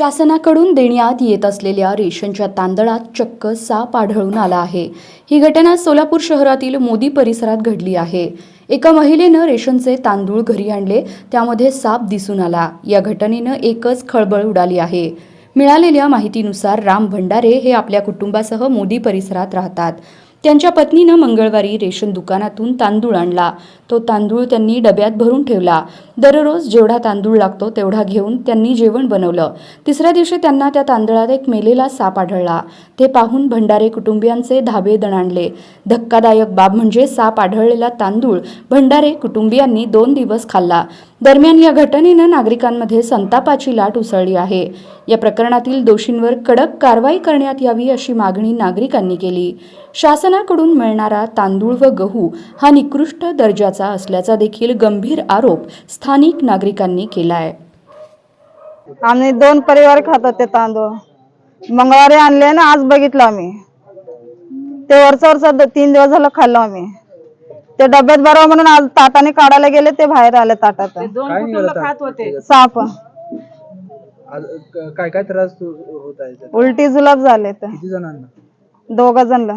शासनाकडून देण्यात येत असलेल्या रेशनच्या तांदळात चक्क साप आढळून आला आहे. ही घटना सोलापूर शहरातील मोदी परिसरात घडली आहे. एका महिलेनं रेशनचे तांदूळ घरी आणले त्यामध्ये साप दिसून आला. या घटनेनं एकच खळबळ उडाली आहे. मिळालेल्या माहितीनुसार राम भंडारे हे आपल्या कुटुंबासह मोदी परिसरात राहतात. त्यांच्या पत्नीनं मंगळवारी रेशन दुकानातून तांदूळ आणला. तो तांदूळ त्यांनी डब्यात भरून ठेवला. दररोज जेवढा तांदूळ लागतो तेवढा घेऊन त्यांनी जेवण बनवलं. तिसऱ्या दिवशी त्यांना त्या तांदळात एक मेलेला साप आढळला. ते पाहून भंडारे कुटुंबियांचे धाबे दणाणले. धक्कादायक बाब म्हणजे साप आढळलेला तांदूळ भंडारे कुटुंबियांनी दोन दिवस खाल्ला. दरम्यान या घटनेनं नागरिकांमध्ये संतापाची लाट उसळली आहे. या प्रकरणातील दोषींवर कडक कारवाई करण्यात यावी अशी मागणी नागरिकांनी केली. शासनाकडून मिळणारा तांदूळ व गहू हा निकृष्ट दर्जाचा असल्याचा देखील गंभीर आरोप स्थानिक नागरिकांनी केलाय. आम्ही दोन परिवार खातात ते तांदूळ. मंगळवारी आणले ना आज बघितलं आम्ही. ते वरच वरच तीन दिवस झालं खाल्लो आम्ही. ते डब्यात बरोबर म्हणून आज ताटाने काढायला गेले ते बाहेर आले ताटात. साप. काय काय त्रास होत आहे? उलटी जुलाब झाले तर किती जणांना? दोघ जणला